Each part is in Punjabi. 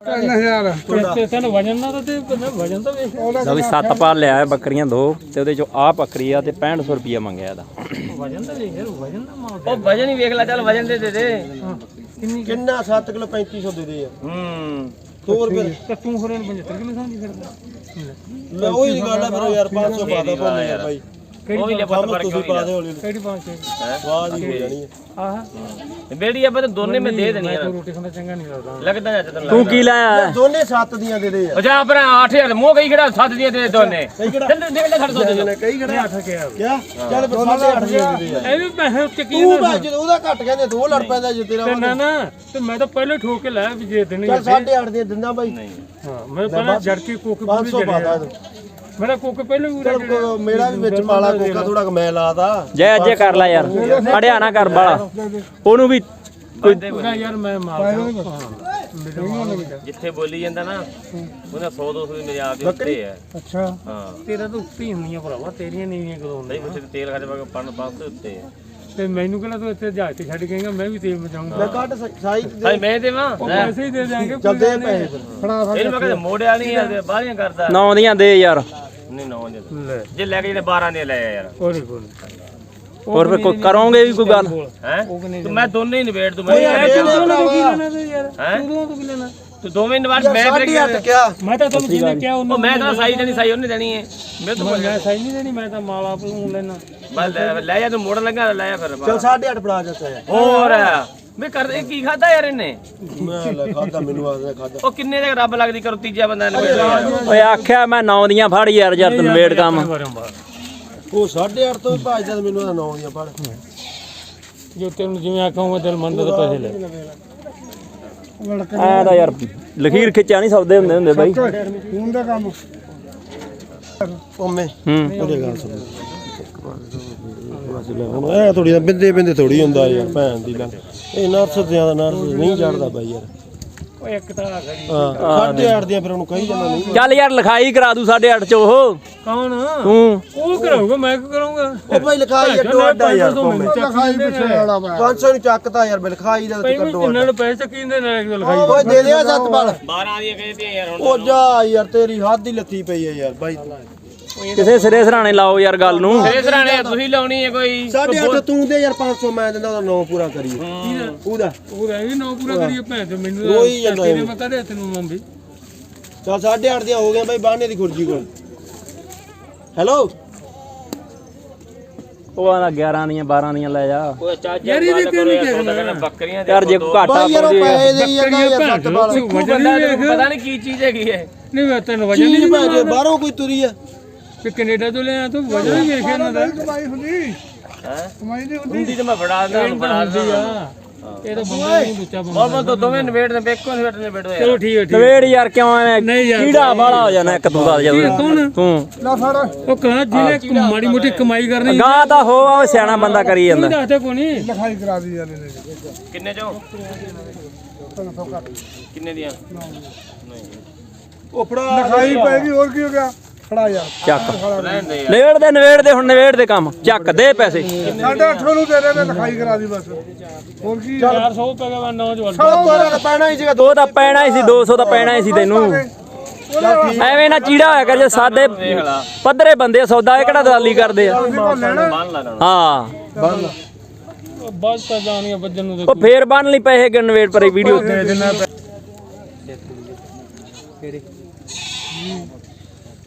3000 ਤੇ ਤੈਨੂੰ ਵਜਨ ਨਾ ਤਾਂ ਵਜਨ ਤਾਂ ਵੇਖ ਲਓ ਵੀ ਸੱਤ ਪਾ ਲਿਆ ਹੈ ਬੱਕਰੀਆਂ ਦੋ ਤੇ ਉਹਦੇ ਚੋਂ ਆ ਬੱਕਰੀ ਆ ਤੇ 6500 ਰੁਪਿਆ ਮੰਗਿਆ ਇਹਦਾ। ਵਜਨ ਤਾਂ ਵੇਖ ਯਾਰ ਵਜਨ ਦਾ ਮਾਲ ਉਹ ਵਜਨ ਹੀ ਵੇਖ ਲੈ ਚੱਲ ਵਜਨ ਦੇ ਦੇ ਦੇ। ਕਿੰਨੀ ਕਿੰਨਾ 7 ਕਿਲੋ 3500 ਦੇ ਦੇ ਆ। ਹੂੰ। ਹੋਰ ਫਿਰ? ਤੇ ਤੂੰ ਹੋਰ ਇਹਨੂੰ 75 ਕਿਲੋ ਸਮਝੀ ਫਿਰਦਾ ਲੈ ਉਹੀ ਗੱਲ ਆ ਫਿਰ ਯਾਰ 500 ਪਾ ਦੋ ਬਾਈ। ਉਹ ਵੀ ਲੈ ਪੁੱਤ ਪਰ ਤੁਸੀਂ ਪਾ ਦੇ ਹੌਲੀ ਕਿਹੜੀ ਬਾਤ ਹੈ? ਬਾਅਦ ਹੀ ਹੋ ਜਾਣੀ ਹੈ ਆਹ। ਬੇੜੀ ਆਪਾਂ ਤਾਂ ਦੋਨੇ ਮੈਂ ਦੇ ਦੇਣੀ ਆ। ਤੂੰ ਰੋਟੀ ਖਾਣਾ ਚੰਗਾ ਨਹੀਂ ਲੱਗਦਾ। ਲੱਗਦਾ ਜਾਂ ਤੈਨੂੰ ਤੂੰ ਕੀ ਲਾਇਆ? ਦੋਨੇ 7 ਦੀਆਂ ਦੇ ਦੇ ਉਹ ਜਾ ਭਰਾ 8000 ਮੂੰਹ ਕਹੀ ਖੜਾ ਸੱਤ ਦੀਆਂ ਦੇ ਦੇ ਦੋਨੇ? ਚੱਲ ਦੇਖ ਲੈ ਛੱਡ ਦੋ ਯਾਰ ਕਈ ਖੜੇ ਅੱਠ ਕਿਹਾ। ਕਿਆ? ਚੱਲ 8.5 ਦੀਆਂ ਦੇ ਦੇ ਇਹ ਵੀ ਪੈਸੇ ਉੱਤੇ ਕੀ ਤੂੰ ਜਦੋਂ ਉਹਦਾ ਘੱਟ ਕਹਿੰਦੇ ਤੂੰ ਉਹ ਲੜ ਪੈਂਦਾ ਜੇ ਤੇਰਾ ਤੇ ਨਾ ਨਾ ਤੇ ਮੈਂ ਤਾਂ ਪਹਿਲੇ ਠੋਕ ਕੇ ਲਾਇਆ ਵੀ ਜੇ ਦੇਣੀ ਚੱਲ 8.5 ਦੀਆਂ ਦਿੰਦਾ ਬਾਈ। ਹਾਂ ਮੈਂ ਪਹਿਲਾਂ ਜੜ ਕੇ ਕੋਕ 500 ਪਾਦਾ ਮੇਰਾ ਕੋਕ ਪਹਿਲੇ ਵੀ ਚੱਲ ਕੋ- ਮੇਰਾ ਵੀ ਵਿੱਚ ਪਾਲਾ ਕੋਕਾ ਥੋੜਾ ਕੁ ਮੈਂ ਲਾਤਾ ਜੈ ਅਜੇ ਕਰ ਲੈ ਯਾਰ। ਅੜਿਆ ਨਾ ਕਰ ਬਾਲਾ। ਉਹਨੂੰ ਵੀ ਕੋਈ ਯਾਰ ਮੈਂ ਮਾਰ ਮੇਰੇ ਮਾਲ ਜਿੱਥੇ ਬੋਲੀ ਜਾਂਦਾ ਨਾ ਉਹਦਾ 100 200 ਦੀ ਮੇਰੇ ਆਪ ਦੇ ਉੱਤੇ ਹੈ। ਅੱਛਾ। ਹਾਂ। ਤੇਰਾ ਤਾਂ ਉੱਤੇ ਹੀ ਹੁੰਦੀਆਂ ਭਰਾਵਾ ਤੇਰੀਆਂ ਨੀਵੀਆਂ ਕਦੋਂ ਨਹੀਂ ਪੁੱਛੇ ਤੇਲ ਖਾ ਜਾ ਪੰਨ ਪੰਨ ਦੇ ਉੱਤੇ ਹੈ। ਤੇ ਮੈਨੂੰ ਕਹਿੰਦਾ ਤੂੰ ਇੱਥੇ ਜਹਾਜ਼ ਤੇ ਛੱਡ ਗਏਗਾ ਮੈਂ ਵੀ ਤੇਲ ਮਚਾਉਂਗਾ। ਮੈਂ ਕੱਟ ਸਾਈ ਦੇ ਭਾਈ ਮੈਂ ਦੇਵਾਂ? ਲੈ। ਪੈਸੇ ਹੀ ਦੇ ਦਿਆਂਗੇ ਚੱਲ ਦੇ ਪੈਸੇ। ਫਿਰ ਫੜਾ ਇਹਨੂੰ ਮੈਂ ਕਹਿੰਦਾ ਮੋੜਿਆ ਨਹੀਂ ਆ ਬਾਹਰੀਆਂ ਕਰਦਾ। ਨੌ ਦੀਆਂ ਦੇ ਯਾਰ। ਨਹੀਂ ਨੌ ਜੇ ਲੈ। ਜੇ ਲੈ ਕੇ ਜਿਹੜੇ 12 ਦੇ ਲੈ ਆ ਯਾਰ। ਕੋਈ ਕੋਈ ਹੋਰ ਫਿਰ ਕੋਈ ਕਰੋਗੇ ਵੀ ਕੋਈ ਗੱਲ? ਹੈ? ਮੈਂ ਦੋਨੇ ਹੀ ਨਿਬੇੜ ਦੂੰ ਮੈਂ ਤੂੰ ਦੋਨੋਂ ਤੋਂ ਕੀ ਲੈਣਾ ਤੇ ਯਾਰ? ਹੈਂ? ਤੂੰ ਦੋਨੋਂ ਤੋਂ ਕੀ ਲੈਣਾ? ਤੂੰ ਦੋਵੇਂ ਨਿਵਾਰ ਮੈਂ ਕਿਆ? ਮੈਂ ਤਾਂ ਤੁਹਾਨੂੰ ਜਿਹਨੇ ਕਿਹਾ ਉਹ ਉਹਨੂੰ ਮੈਂ ਤਾਂ ਸਾਈ ਦੇਣੀ ਸਾਈ ਉਹਨੇ ਦੇਣੀ ਹੈ। ਮੇਰੇ ਤੋਂ ਮੈਂ ਸਹੀ ਨਹੀਂ ਦੇਣੀ ਮੈਂ ਤਾਂ ਮਾਲ ਨੂੰ ਲੈਣਾ। ਬਸ ਲੈ ਲੈ ਜਾ ਤੂੰ ਮੋੜਨ ਲੱਗਾ ਲੈ ਜਾ ਫਿਰ। ਚੱਲ 8.5 ਫੜਾ ਜਾ ਤਾ ਹੋਰ। ਮੈਂ ਕਰ ਇਹ ਕੀ ਖਾਦਾ ਯਾਰ ਇਹਨੇ? ਮੈਂ ਲੈ ਖਾਦਾ ਮੈਨੂੰ ਆਖਦਾ ਖਾਦਾ ਉਹ ਕਿੰਨੇ ਦੇ ਰੱਬ ਲੱਗਦੀ ਕਰੂ ਤੀਜਾ ਬੰਦਾ ਲਿਆ। ਓਏ ਆਖਿਆ ਮੈਂ ਨੌ ਦੀਆਂ ਫੜ ਯਾਰ ਯਾਰ ਤੈਨੂੰ ਵੇੜ ਕੰਮ। ਉਹ 8.5 ਤੋਂ ਵੀ ਭਜਦਾ ਤੇ ਮੈਨੂੰ ਤਾਂ 9 ਦੀਆਂ ਫੜ। ਜੋ ਤੈਨੂੰ ਜਿਵੇਂ ਆਖਾਂ ਮੈਂ ਤੇਰੇ ਮਨ ਦੇ ਪੈਸੇ ਲੈ। ਐ ਤਾਂ ਯਾਰ ਲਖੀਰ ਖਿੱਚਿਆ ਨਹੀਂ ਸੌਦੇ ਹੁੰਦੇ ਹੁੰਦੇ ਬਾਈ। ਹੁਣ ਦਾ ਕੰਮ। ਪੰਮੇ ਹੂੰ। ਉਹਦੇ ਗੱਲ ਸੁਣ ਹੁਣ ਇਹ ਥੋੜੀ ਬਿੰਦੇ ਬਿੰਦੇ ਥੋੜੀ ਹੁੰਦਾ ਯਾਰ ਭੈਣ ਦੀ ਲੈ। ਇਹ ਨਰਸ ਜ਼ਿਆਦਾ ਨਰਸ ਨਹੀਂ ਚੜਦਾ ਬਾਈ ਯਾਰ। ਉਹ ਇੱਕ ਤਾਂ ਆ ਖੜੀ ਹਾਂ ਸਾਢੇ ਅੱਠ ਦੀਆਂ ਫਿਰ ਉਹਨੂੰ ਕਹੀ ਜਾਂਦਾ ਨਹੀਂ। ਚੱਲ ਯਾਰ ਲਿਖਾਈ ਕਰਾ ਦੂ 8.5 ਚ ਉਹ। ਕੌਣ? ਤੂੰ ਉਹ ਕਰਾਊਗਾ ਮੈਂ ਕੀ ਕਰੂੰਗਾ ਉਹ ਭਾਈ ਲਿਖਾਈ ਅੱਡੋ ਅੱਡਾ ਯਾਰ ਲਿਖਾਈ ਪਿੱਛੇ ਵਾਲਾ 500 ਨੂੰ ਚੱਕਤਾ ਯਾਰ ਬਿਲ ਖਾਈ ਦਾ ਤੂੰ ਕੱਢੋ ਇਹਨਾਂ ਨੂੰ ਪੈਸੇ ਕਿੰਦੇ ਨੇ ਲਿਖਾਈ? ਓਏ ਦੇ ਦੇ ਸੱਤ ਬਲ 12 ਦੀਆਂ ਕਹਿੰਦੇ ਯਾਰ ਹੁਣ ਉਹ ਜਾ ਯਾਰ ਤੇਰੀ ਹੱਦ ਹੀ ਲੱਥੀ ਪਈ ਹੈ ਯਾਰ ਬਾਈ। ਕਿਸੇ ਸਿਰੇ ਸਰਾਣੇ ਲਾਓ ਯਾਰ ਗੱਲ ਨੂੰ। ਇਹ ਸਰਾਣੇ ਤੁਸੀਂ ਲਾਉਣੀ ਹੈ ਕੋਈ ਸਾਢੇ ਅੱਠ ਤੂੰ ਦੇ ਯਾਰ 500 ਮੈਂ ਦਿੰਦਾ ਉਹਦਾ 9 ਪੂਰਾ ਕਰੀਏ। ਉਹਦਾ। ਉਹ ਰਹਿ ਵੀ ਨੌ ਪੂਰਾ ਕਰੀਏ ਭੈਣ ਤੇ ਮੈਨੂੰ ਰੋਈ ਜਾਂਦਾ ਤੇਰੇ ਮੈਂ ਕਹਦੇ ਤੈਨੂੰ ਮੰਮੀ ਚਲ ਸਾਢੇ ਅੱਠ ਦੀਆਂ ਹੋ ਗਈਆਂ ਬਾਈ ਬਾਹਨੇ ਦੀ ਖੁਰਜੀ ਕੋਲ। ਹੈਲੋ? ਉਹ ਆਂਦਾ 11 ਦੀਆਂ 12 ਦੀਆਂ ਲੈ ਜਾ। ਉਹ ਚਾਚਾ ਬੱਕਰੀਆਂ ਦੇ ਯਾਰ ਜੇ ਘਾਟਾ ਯਾਰ ਪੈਸੇ ਦੇਈ ਜਾਂਦਾ ਯਾਰ ਸੱਤ ਬਲ ਪਤਾ ਨਹੀਂ ਕੀ ਚੀਜ਼ ਹੈਗੀ ਹੈ। ਨਹੀਂ ਮੈਂ ਤੈਨੂੰ ਵਜਨ ਨਹੀਂ ਬਾਹਰੋਂ ਕੋਈ ਤੁਰੀ ਆ। ਕਿ ਕੈਨੇਡਾ ਤੋਂ ਲਿਆ ਤੂੰ ਵਜਨ ਹੀ ਵੇਖਿਆ ਨਾ ਦਾ। ਹੈ? ਹੁੰਦੀ। ਤੇ ਮੈਂ ਫੜਾ ਦਿੰਦਾ ਉਹਨੂੰ ਫੜਾ ਦਿੰਦਾ। ਇਹ ਤਾਂ ਬੰਦਾ ਨਹੀਂ ਦੂਜਾ ਬੰਦਾ ਮੈਂ ਤਾਂ ਦੋਵੇਂ ਨਿਬੇੜ ਦੇ ਬੇਕੋ ਨਿਬੇੜ ਦੇ ਨਿਬੇੜ ਚਲੋ ਠੀਕ ਹੈ ਠੀਕ ਨਵੇੜ ਯਾਰ ਕਿਉਂ ਐਵੇਂ ਨਹੀਂ ਯਾਰ। ਕੀੜਾ ਬਾਲਾ ਹੋ ਜਾਣਾ ਇੱਕ ਤੂੰ ਦਾ ਜਦੋਂ ਕੌਣ? ਤੂੰ? ਉਹ ਕਹਾਂ ਜਿਹਨੇ ਮਾੜੀ ਮੋਟੀ ਕਮਾਈ ਕਰਨੀ ਗਾਂ ਤਾਂ ਹੋ ਆ ਉਹ ਸਿਆਣਾ ਬੰਦਾ ਕਰੀ ਜਾਂਦਾ। ਦੱਸ ਦੇ ਕੋਣੀ ਕਿੰਨੇ ਚੋਂ? ਕਿੰਨੇ ਦੀਆਂ? ਉਹ ਫੜਾ ਲਿਖਾਈ ਪੈਗੀ ਹੋਰ ਕੀ ਹੋ ਗਿਆ? ਫੜਾ ਯਾਰ ਚੱਕ। ਰਹਿਣ ਦੇ ਯਾਰ। ਨਵੇੜ ਦੇ ਨਵੇੜ ਦੇ ਹੁਣ ਨਵੇੜ ਦੇ ਕੰਮ। ਚੱਕ ਦੇ ਪੈਸੇ। ਸਾਢੇ 8 ਨੂੰ ਦੇ ਦੇ ਮੈਂ ਲਿਖਾਈ ਕਰਾ ਦੀ ਬਸ। ਹੋਰ ਕੀ 400 ਰੁਪਏ ਦਾ ਮੈਂ ਨੌਜਵਾਨ। ਤੋਰਾ ਪੈਣਾ ਹੀ ਸੀਗਾ ਉਹ ਤਾਂ ਪੈਣਾ ਹੀ ਸੀ 200 ਤਾਂ ਪੈਣਾ ਹੀ ਸੀ ਤੈਨੂੰ। ਐਵੇਂ ਨਾ ਚੀੜਾ ਹੋਇਆ ਕਰ ਜੇ ਸਾਦੇ ਪੱਧਰੇ ਬੰਦੇ ਸੌਦਾ ਇਹ ਕਿਹੜਾ ਦਲਾਲੀ ਕਰਦੇ ਆ? ਹਾਂ। ਬਸ ਤਾਂ ਜਾਣੀਆਂ ਵੱਜਣ ਨੂੰ ਉਹ ਫੇਰ ਬੰਨ ਲਈ ਪੈਸੇ ਕਿ ਨਵੇੜ ਪਰੇ ਵੀਡੀਓ। ਦੇ ਦੇਣਾ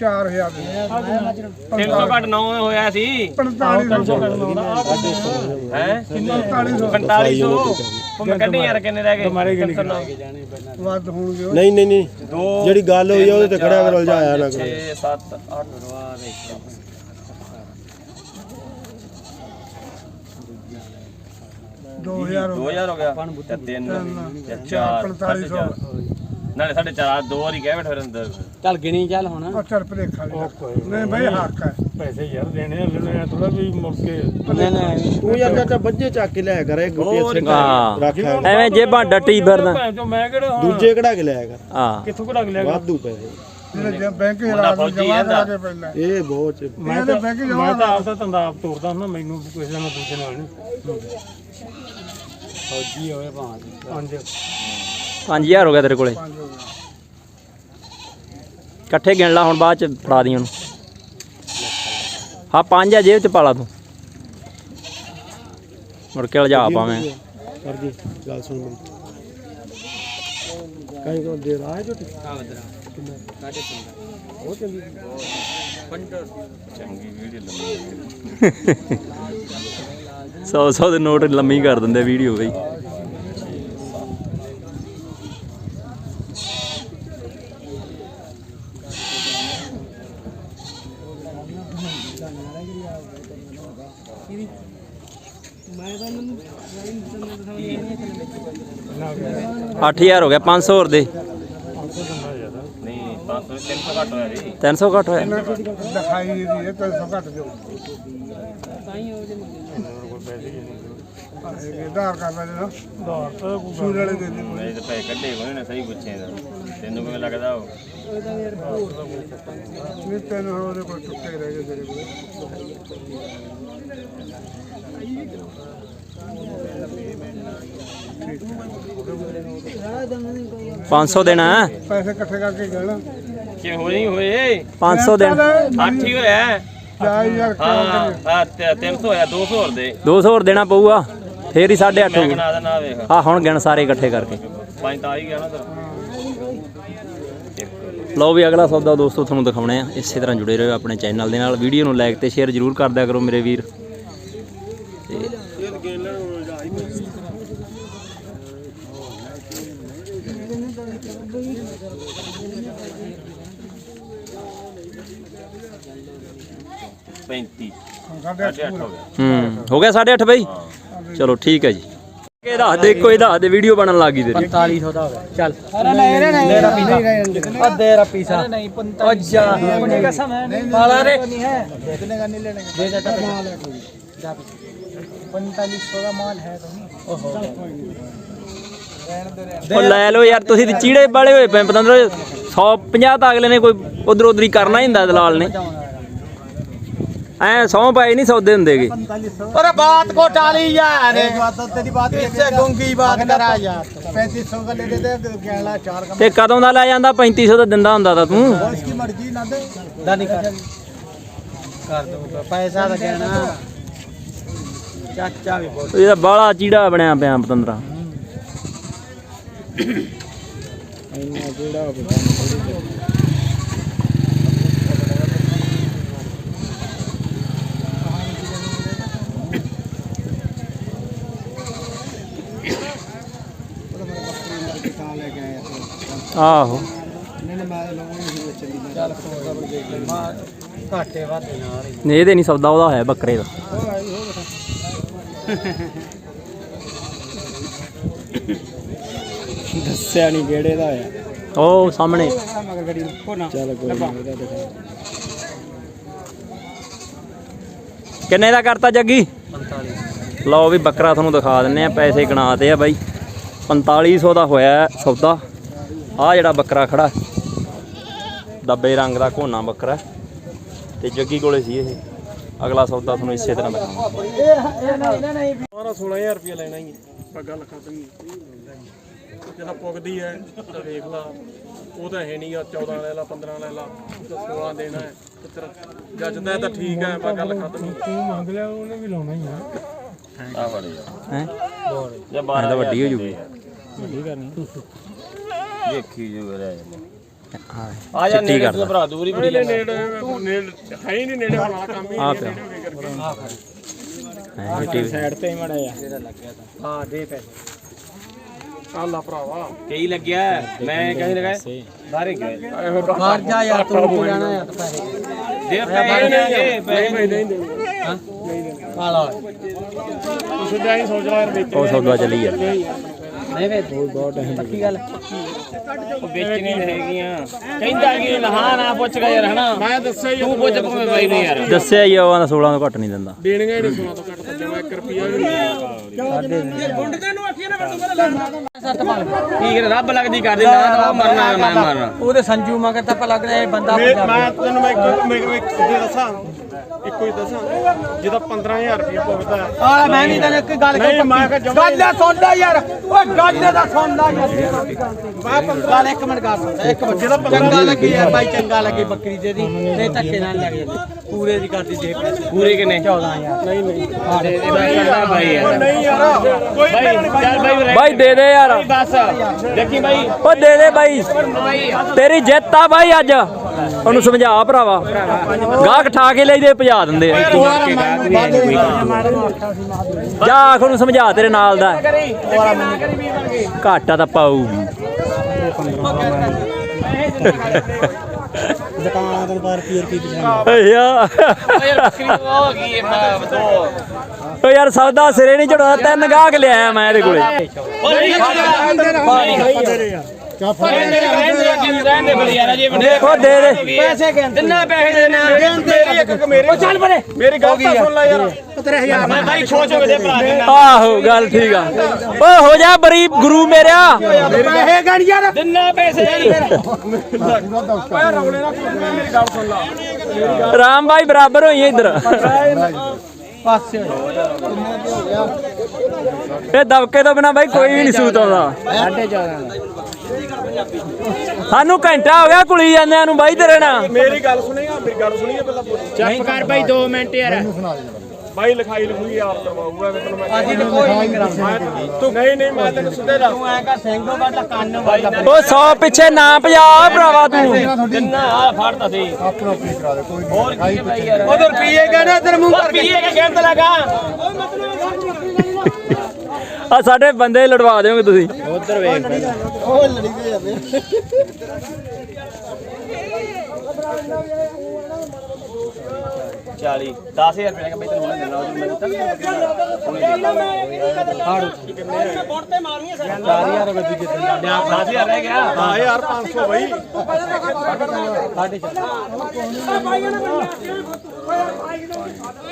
9 4000 ਦੇ। 300 ਘੱਟ 9 ਹੋਇਆ ਸੀ। 4500 ਹੈ? 4500 ਉਹ ਮੈਂ ਕੱਢੀ ਯਾਰ ਕਿੰਨੇ ਰਹਿ ਗਏ? ਮਾਰੇ ਗਏ ਵੱਧ ਹੋਣਗੇ ਨਹੀਂ ਨਹੀਂ ਨਹੀਂ। ਜਿਹੜੀ ਗੱਲ ਹੋਈ ਆ ਉਹਦੇ ਤੇ ਖੜਿਆ ਕਰ ਉਲਝਾਇਆ ਨਾ ਕਰੋ। 6 7 8 2000 ਹੋ ਗਿਆ। ਤੇ 3 ਤੇ 4 4500 ਨਾਲੇ ਸਾਡੇ ਚਾਰ ਦੋ ਵਾਰੀ ਕਹਿ ਬੈਠੇ ਅੰਦਰ। ਚੱਲ ਗਿਣੀ ਚੱਲ ਹੁਣ। ਚੱਲ ਭਲੇਖਾ ਨਹੀਂ ਬਈ ਹੱਕ ਹੈ। ਪੈਸੇ ਯਾਰ ਦੇਣੇ ਆ ਲੈਣੇ ਥੋੜਾ ਵੀ ਮੁੜ ਕੇ। ਨਹੀਂ ਨਹੀਂ। ਤੂੰ ਯਾਰ ਚਾਚਾ ਬੱਜੇ ਚੱਕ ਕੇ ਲਿਆ ਕਰ ਇਹ ਗੁੱਟੀਆਂ ਸਿੰਘ ਹਾਂ। ਰੱਖ ਐਵੇਂ ਜੇਬਾਂ ਡੱਟੀ ਫਿਰਦਾ ਭੈਣ ਚੋ ਮੈਂ ਕਿਹੜਾ ਹੁਣ ਦੂਜੇ ਕਢਾ ਕੇ ਲਿਆ ਕਰ। ਹਾਂ। ਕਿੱਥੋਂ ਕਢਾ ਕੇ ਲਿਆ ਵਾਧੂ ਪੈਸੇ। ਜਿਹੜੇ ਜੇ ਬੈਂਕ ਹਿਲਾ ਦੋ ਜਮਾ ਕਰਾ ਕੇ ਪਹਿਲਾਂ ਇਹ ਬਹੁਤ ਚ- ਮੈਂ ਤਾਂ ਬੈਂਕ ਮੈਂ ਜਮਾ ਤਾਂ ਆਪ ਦਾ ਧੰਦਾ ਆਪ ਤੋਰਦਾ ਹੁੰਦਾ ਮੈਨੂੰ ਕਿਸੇ ਨਾਲ ਦੂਜੇ ਨਾਲ ਨਹੀਂ। ਫੌਜੀ ਹੋਏ ਭਾਂ ਪੰਜ 5000 ਹੋ ਗਿਆ ਤੇਰੇ ਕੋਲੇ। ਇਕੱਠੇ ਗਿਣ ਲਾ ਹੁਣ ਬਾਅਦ ਚ ਫੜਾ ਦੀ ਉਹਨੂੰ। ਹਾਂ ਪੰਜ ਆ ਜੇਬ ਚ ਪਾ ਲਾ ਤੂੰ। ਮੁੜ ਕੇ ਲਜਾ ਪਾਵੇਂ ਕਰ ਜੀ ਗੱਲ ਸੁਣ ਮੇਰੀ। ਕਾਈ ਕੋ ਦੇ ਰਹਾ ਹੈ ਜੋ ਚੰਗੀ ਵੀਡੀਓ। ਲੰਮੀ। 100 100 ਦੇ ਨੋਟ ਲੰਮੀ ਕਰ ਦਿੰਦੇ ਵੀਡੀਓ ਬਈ। ਅੱਠ ਹਜ਼ਾਰ ਹੋ ਗਿਆ 500 ਹੋਰ ਦੇ। ਨਹੀਂ 500 300 ਘੱਟ ਹੋਇਆ ਜੀ। 300 ਘੱਟ ਹੋਇਆ ਲਿਖਾਈ ਦੀ ਹੈ 300 ਘੱਟ ਦਿਓ ਆਧਾਰ ਕਰ ਲੈ ਨਾ ਤਾਂ ਸੂਰ ਵਾਲੇ ਦੇ ਦੇ ਮੈਂ ਤਾਂ ਪੈਸੇ ਕੱਢੇ ਕੋਈ ਨਾ ਸਹੀ ਪੁੱਛੇ ਦਾ ਤੈਨੂੰ ਕਿਵੇਂ ਲੱਗਦਾ ਉਹ ਨਹੀਂ ਤੈਨੂੰ ਉਹਦੇ ਕੋਲ ਟੁੱਟੇ ਰਹਿ ਗਏ ਤੇਰੇ ਕੋਲ 500 ਦੇਣਾ? ਪੈਸੇ ਇਕੱਠੇ ਕਰਕੇ ਗਣਾ ਕਿ ਹੋ ਨਹੀਂ ਹੋਏ? 500 ਦੇਣਾ। ਅੱਠ ਹੀ ਹੋਇਆ। ਜਾ ਯਾਰ ਹਾਂ ਹਾਂ 300 ਹੋਇਆ 200 ਹੋਰ ਦੇ। 200 ਹੋਰ ਦੇਣਾ ਪਊਗਾ। ਫੇਰ ਹੀ 8.5 ਮੈਂ ਹੋਊਗਾ ਗਣਾ ਦੇਣਾ ਵੇਖ। ਆ ਹੁਣ ਗਿਣ ਸਾਰੇ ਇਕੱਠੇ ਕਰਕੇ। ਪੰਜ ਤਾਂ ਆ ਹੀ ਗਿਆ ਨਾ ਤੇਰਾ ਲਓ ਵੀ ਅਗਲਾ ਸੌਦਾ ਦੋਸਤੋ ਤੁਹਾਨੂੰ ਦਿਖਾਉਣੇ ਆ। ਇਸੇ ਤਰ੍ਹਾਂ ਜੁੜੇ ਰਹੋ ਆਪਣੇ ਚੈਨਲ ਦੇ ਨਾਲ। ਵੀਡੀਓ ਨੂੰ ਲਾਈਕ ਤੇ ਸ਼ੇਅਰ ਜਰੂਰ ਕਰ ਦਿਆ ਕਰੋ ਮੇਰੇ ਵੀਰ। 35 ਹੋ ਗਿਆ। ਹੂੰ ਹੋ ਗਿਆ ਬਈ? ਚਲੋ ਠੀਕ ਹੈ ਜੀ। ਇਹ ਦੱਸ ਦੇ ਕੋਈ ਦੱਸ ਦੇ ਵੀਡੀਓ ਬਣਨ ਲੱਗ ਗਈ 4500 ਦਾ ਚੱਲ। ਮੇਰਾ ਪੀਸਾ। ਆ ਦੇਰਾ ਪੀਸਾ। ਨਹੀਂ 45 ਅੱਜਾ ਉਹਨੇ ਕਸਮ ਮਾਲਾ ਰੇ। ਨਹੀਂ ਹੈ ਕਿਤਨੇ ਦਾ ਨਹੀਂ ਲੈਣੇ ਦੇ ਜਾਟਾ ਮਾਲ ਹੈ ਕੋਈ। ਜਾ पैंतालीस का माल ਉਹ ਲੈ ਲਓ ਯਾਰ ਤੁਸੀਂ ਤੇ ਚੀੜੇ ਵਾਲੇ ਹੋਏ ਪਏ ਪਤੰਦਰ 150 ਤਾਂ ਅਗਲੇ ਨੇ ਕੋਈ ਉਧਰ ਉਧਰੀ ਕਰਨਾ ਹੀ ਹੁੰਦਾ ਦਲਾਲ ਨੇ। ਐ ਸੌ ਪਾਏ ਨਹੀਂ ਸੌਦੇ ਹੁੰਦੇਗੇ अरे बात को टाली यार एक बात तो तेरी बात इससे गुंगी बात करा यार 3500 का ले लेते गेला चार का ਤੇ ਕਦੋਂ ਦਾ ਲੈ ਜਾਂਦਾ 3500 ਦਾ ਦਿੰਦਾ ਹੁੰਦਾ ਤਾਂ ਤੂੰ इसकी मर्जी ना दे दानी कर कर दूंगा पैसा तो कहना चाचा भी बोल ਇਹਦਾ ਬਾਲਾ ਚੀੜਾ ਬਣਿਆ ਪਿਆ ਪਤੰਦਰਾ ਆਹੋ। ਘਾਟੇ ਵਾਦੇ ਨਹੀਂ ਸੌਦਾ ਉਹਦਾ ਹੋਇਆ ਬੱਕਰੇ ਦਾ। ਦੱਸਿਆ ਨਹੀਂ ਕਿਹੜੇ ਦਾ ਹੋਇਆ ਉਹ ਸਾਹਮਣੇ। ਚੱਲ ਕੋਈ ਕਿੰਨੇ ਦਾ ਕਰਤਾ ਜੱਗੀ? 45 ਲਓ ਵੀ ਬੱਕਰਾ ਤੁਹਾਨੂੰ ਦਿਖਾ ਦਿੰਨੇ ਆ ਪੈਸੇ ਗਣਾਤੇ ਆ ਬਾਈ। 4500 ਦਾ ਹੋਇਆ ਸੌਦਾ। ਆ ਜਿਹੜਾ ਬੱਕਰਾ ਖੜਾ। ਡੱਬੇ ਰੰਗ ਦਾ ਘੋਨਾ ਬੱਕਰਾ। ਤੇ ਜੱਗੀ ਕੋਲੇ ਸੀ ਇਹ। ਅਗਲਾ ਸੌਦਾ ਤੁਹਾਨੂੰ ਇਸੇ ਤਰ੍ਹਾਂ ਦਿਖਾਵਾਂਗੇ। ਸਾਰਾ 16000 ਰੁਪਏ ਲੈਣਾ ਹੀ ਹੈ। ਪਰ ਗੱਲ ਖਤਮ ਹੀ ਜਦੋਂ ਪੁੱਗਦੀ ਹੈ ਤਾਂ ਵੇਖ ਲਾ। ਉਹ ਤਾਂ ਹੈ ਨਹੀਂਗਾ 14 ਲੈ ਲਾ 15 ਲੈ ਲਾ। ਉਹ ਤਾਂ 16 ਦੇਣਾ ਹੈ। ਤੇ ਤੇਰਾ ਜੱਜਦਾ ਤਾਂ ਠੀਕ ਹੈ ਪਰ ਗੱਲ ਖਤਮ ਹੀ। ਤੂੰ ਮੰਗ ਲਿਆ ਉਹਨੇ ਵੀ ਲਾਉਣਾ ਹੀ ਆ। ਆ ਜਾ ਹੈ? ਜਾਂ ਇਹ 12 ਤਾਂ ਵੱਡੀ ਹੋ ਜੂਗੀ। ਦੇਖੀ ਜੂ ਰਹਿ ਹਾਂ ਆ ਜਾ ਚਿੱਟੀ ਨੇੜੇ ਕਰਦਾ। ਤੋਂ ਭਰਾ ਦੂਰ ਹੀ ਬੜੀ ਨੇੜੇ ਨੇੜੇ ਹੈ ਹੀ ਨਹੀਂ ਨੇੜੇ ਵਾਲਾ ਕੰਮ ਹੀ ਆ ਪਿਆ। ਹੈ ਮਿੱਟੀ ਸਾਈਡ ਤੇ ਹੀ ਮੜਾ ਆ ਹਾਂ ਦੇ ਪੈਸੇ ਚੱਲ ਆ ਭਰਾਵਾ। ਕਈ ਲੱਗਿਆ ਮੈਂ ਕਹੀਂ ਲਗਾਏ ਸਾਰੇ ਗਏ। ਬਾਹਰ। ਜਾ ਯਾਰ ਤੂੰ ਰੁਕ ਜਾਣਾ ਯਾਰ ਪੈਸੇ। ਦੇ ਪੈਸੇ ਨਹੀਂ ਨਹੀਂ ਨਹੀਂ ਕਾਲਾ ਤੂੰ ਸਿੱਧਾ ਹੀ ਸੋਚ ਲੈ ਯਾਰ ਵੇਚ। ਉਹ ਸੌਦਾ ਚੱਲੀ ਯਾਰ। ਨਹੀਂ ਵੇ ਬਹੁਤ ਟਾਈਮ ਪੱਕੀ ਗੱਲ ਉਹ ਵੇਚਣੀ ਹੈਗੀਆਂ। ਕਹਿੰਦਾ ਕਿ ਲਹਾ ਨਾ ਪੁੱਛ ਗਾ ਯਾਰ ਹਨਾ? ਮੈਂ ਦੱਸਿਆ ਹੀ ਤੂੰ ਪੁੱਛ ਭਾਵੇਂ ਬਾਈ ਨੂੰ ਯਾਰ। ਦੱਸਿਆ ਹੀ ਉਹ 16 ਤੋਂ ਘੱਟ ਨਹੀਂ ਦਿੰਦਾ। ਦੇਣੀਆਂ ਹੀ ਨਹੀਂ ਸੁਣਾ ਤੋਂ ਘੱਟ ਜਮਾ 1 ਰੁਪਿਆ ਵੀ ਨਹੀਂ। ਕੀ ਕਰੇ ਰੱਬ ਲੱਗਦੀ ਕਰਦੇ ਨਾ ਤਾਂ ਉਹ ਮਰਨਾ ਮੈਂ ਮਰਨਾ। ਉਹਦੇ ਸੰਜੂ ਮਗਰ ਤਾਂ ਪਤਾ ਲੱਗਦਾ ਇਹ ਬੰਦਾ ਮੈਂ ਤੈਨੂੰ ਮੈਂ ਇੱਕ ਮੈਂ ਇੱਕ ਸਿੱਧੀ ਦੱਸਾਂ। ਇੱਕੋ ਹੀ ਦੱਸਾਂ ਜਿਹਦਾ 15000 ਰੁਪਏ ਭੁਗਦਾ ਹੈ। ਆ ਮੈਂ ਨਹੀਂ ਤੈਨੂੰ ਇੱਕ ਗੱਲ ਨਹੀਂ ਮੈਂ ਕਿਹਾ ਜਮਾ ਗੱਲ ਦਾ ਸੁਣਦਾ ਯਾਰ। ਓਏ ਗੱਲ ਦਾ ਸੁਣਦਾ ਯਾਰ। ਗੱਲ ਇੱਕ ਮਿੰਟ ਗੱਲ ਸੁਣਦਾ ਇੱਕ ਮਿੰਟ। ਜਿਹੜਾ ਚੰਗਾ ਲੱਗੀ ਯਾਰ ਬਾਈ ਚੰਗਾ ਲੱਗੀ ਬੱਕਰੀ ਦੇ ਦੀ ਨਹੀਂ ਧੱਕੇ ਨਾਲ ਲੱਗ ਜਾਂਦੇ ਪੂਰੇ ਦੀ ਕਰਦੀ ਦੇ ਪੂਰੇ ਕਿੰਨੇ? 14000 ਦੇ ਦੇ ਮੈਂ ਕਰਦਾ ਬਾਈ ਯਾਰ ਨਹੀਂ ਯਾਰ। ਕੋਈ ਬਾਈ ਚੱਲ ਬਾਈ ਬਾਈ ਦੇ ਦੇ ਯਾਰ। ਬਸ। ਦੇਖੀ ਬਾਈ। ਉਹ ਦੇ ਦੇ ਬਾਈ। ਤੇਰੀ ਜਿੱਤ ਆ ਬਾਈ ਅੱਜ। ਉਹਨੂੰ ਸਮਝਾ ਭਰਾਵਾ। ਗਾਹਕ ਠਾ ਕੇ ਲਈਦੇ ਭਜਾ ਦਿੰਦੇ ਆ। ਜਾ ਆਖ ਉਹਨੂੰ ਸਮਝਾ ਤੇਰੇ ਨਾਲ ਦਾ। ਘਾਟਾ ਤਾਂ ਪਾਊ ਦੁਕਾਨਾਂ ਤੋਂ ਪਰ ਪੀਰ ਪੀ ਓਏ ਯਾ। ਯਾਰ ਬੱਕਰੀ ਹੋ ਗਈ ਮੈਂ ਦੋ ਓ ਯਾਰ ਸੌਦਾ ਸਿਰੇ ਨਹੀਂ ਚੜਾਉਂਦਾ, ਤਿੰਨ ਗਾਹਕ ਲਿਆਇਆ ਮੈਂ ਇਹਦੇ ਕੋਲੇ। ਉਹ ਨਹੀਂ ਰਹਿੰਦੇ ਬੜੀ ਯਾਰ ਅਜੇ ਬਣੇ ਉਹ ਦੇ ਦੇ। ਪੈਸੇ ਕਹਿੰਦੇ। ਤਿੰਨਾ ਪੈਸੇ ਦੇਣਾ ਮੇਰੀ ਇੱਕ ਮੇਰੀ ਚੱਲ ਬਰੇ ਮੇਰੀ ਗੱਲ ਤਾਂ ਸੁਣ ਲੈ ਯਾਰ। ਮੈਂ ਬਾਈ ਛੋਚ ਦੇ ਭਰਾ ਦੇ ਆਹੋ ਗੱਲ ਠੀਕ ਆ। ਓ ਹੋ ਜਾ ਬਰੀ ਗੁਰੂ ਮੇਰਿਆ। ਪੈਸੇ ਗਣ ਯਾਰ। ਤਿੰਨਾ ਪੈਸੇ ਓਏ ਰੌਲੇ ਨਾ ਕੋਈ ਮੇਰੀ ਗੱਲ ਸੁਣ ਲੈ। ਰਾਮ ਬਾਈ ਬਰਾਬਰ ਹੋਈ ਇੱਧਰ। ਪਾਸੇ ਹੋ ਜਾ ਇਹ ਦਬਕੇ ਤੋਂ ਬਿਨਾ ਬਾਈ ਕੋਈ ਵੀ ਨਹੀਂ ਸੂਤ ਆਉਂਦਾ। ਸਾਢੇ 14 ਸਾਨੂੰ ਘੰਟਾ ਹੋ ਗਿਆ ਕੁਲੀ ਜਾਂਦਿਆਂ ਨੂੰ ਬਾਈ ਤੇਰੇ ਨਾਲ। ਮੇਰੀ ਗੱਲ ਸੁਣੇਗਾ ਮੇਰੀ ਗੱਲ ਸੁਣੀਏ ਪਹਿਲਾਂ ਨਹੀਂ ਕਰ ਬਾਈ 2 ਮਿੰਟ ਯਾਰ। ਬਾਈ ਲਿਖਾਈ ਲਿਖੂਗੀ ਆਪ ਕਰਵਾਊਗਾ ਮੈਂ ਤੈਨੂੰ ਮੈਂ ਅਸੀਂ ਤਾਂ ਕੋਈ ਨਹੀਂ ਤੂੰ ਨਹੀਂ ਨਹੀਂ ਮੈਂ ਤੈਨੂੰ ਸਿੱਧੇ ਦੱਸ। ਤੂੰ ਐਂ ਕਰ ਸਿੰਘੋ ਵੱਲ ਕੰਨ ਵੱਲ ਓ 100 ਪਿੱਛੇ ਨਾ ਭਜਾ ਭਰਾਵਾ ਤੂੰ। ਤਿੰਨਾ ਆ ਫੜਦਾ ਸੀ। ਆਪਣਾ ਆਪਣੀ ਕਰਾ ਦੇ ਕੋਈ ਹੋਰ ਕੀ ਹੈ ਬਾਈ ਯਾਰ। ਉਧਰ ਪੀਏ ਕਹਿੰਦਾ ਇਧਰ ਮੂੰਹ ਉਹ ਪੀਏ ਕੇ ਗੰਦ ਲਗਾ। ਆ ਸਾਡੇ ਬੰਦੇ ਲੜਵਾ ਦਿਓਗੇ ਤੁਸੀਂ। ਉਹ ਲੜੀ ਦੇ ਜਾਂਦੇ ਚਾਲੀ 10000 ਰੁਪਏ ਦਾ ਬਾਈ ਤੈਨੂੰ ਹੁਣੇ ਦੇਣਾ ਉਹ ਮੈਂ ਦਿੱਤਾ ਚਾਰ ਹਜ਼ਾਰ ਰੁਪਏ ਦੂਜੇ ਦਿਨ ਦਾ 10000 ਰਹਿ ਗਿਆ। ਹਾਂ ਯਾਰ 500 ਬਾਈ ਸਾਢੇ ਚਾਰ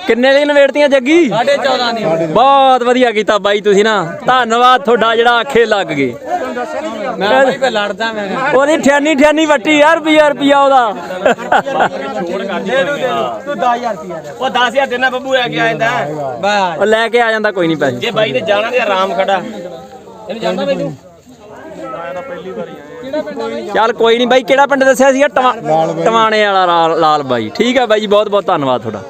ਕਿੰਨੇ ਦੀ ਨਵੇੜਤੀਆਂ ਜੱਗੀ? ਸਾਢੇ 14 ਦੀ। ਬਹੁਤ ਵਧੀਆ ਕੀਤਾ ਬਾਈ ਤੁਸੀਂ ਨਾ। ਧੰਨਵਾਦ ਤੁਹਾਡਾ ਜਿਹੜਾ ਆਖੇ ਲੱਗ ਗਏ। ਮੈਂ ਬਾਈ ਪੇ ਲੜਦਾ ਮੈਂ ਉਹਦੀ ਠਿਆਨੀ ਠਿਆਨੀ ਵੱਟੀ ਯਾਰ ਰੁਪਿਆ ਰੁਪਿਆ ਉਹਦਾ। ਦੇ ਦੂ ਦੇ ਦੂ ਤੂੰ 10000 ਰੁਪਿਆ ਦੇ। ਉਹ 10000 ਦੇਣਾ ਬੱਬੂ ਆ ਕੇ ਆਂਦਾ ਬਸ ਉਹ ਲੈ ਕੇ ਆ ਜਾਂਦਾ ਕੋਈ ਨਹੀਂ ਪੈਸੇ ਜੇ ਬਾਈ ਨੇ ਜਾਣਾ ਤੇ ਆਰਾਮ ਖੜਾ। ਇਹਨੂੰ ਜਾਣਦਾ ਬਾਈ ਤੂੰ? ਮੈਂ ਤਾਂ ਪਹਿਲੀ ਵਾਰੀ ਆਇਆ ਚੱਲ ਕੋਈ ਨਹੀਂ ਬਾਈ ਕਿਹੜਾ ਪਿੰਡ ਦੱਸਿਆ ਸੀਗਾ? ਟਵਾ- ਟਵਾਣੇ ਵਾਲਾ ਲਾਲ- ਲਾਲ ਬਾਈ। ਠੀਕ ਆ ਬਾਈ ਜੀ ਬਹੁਤ ਬਹੁਤ ਧੰਨਵਾਦ ਤੁਹਾਡਾ।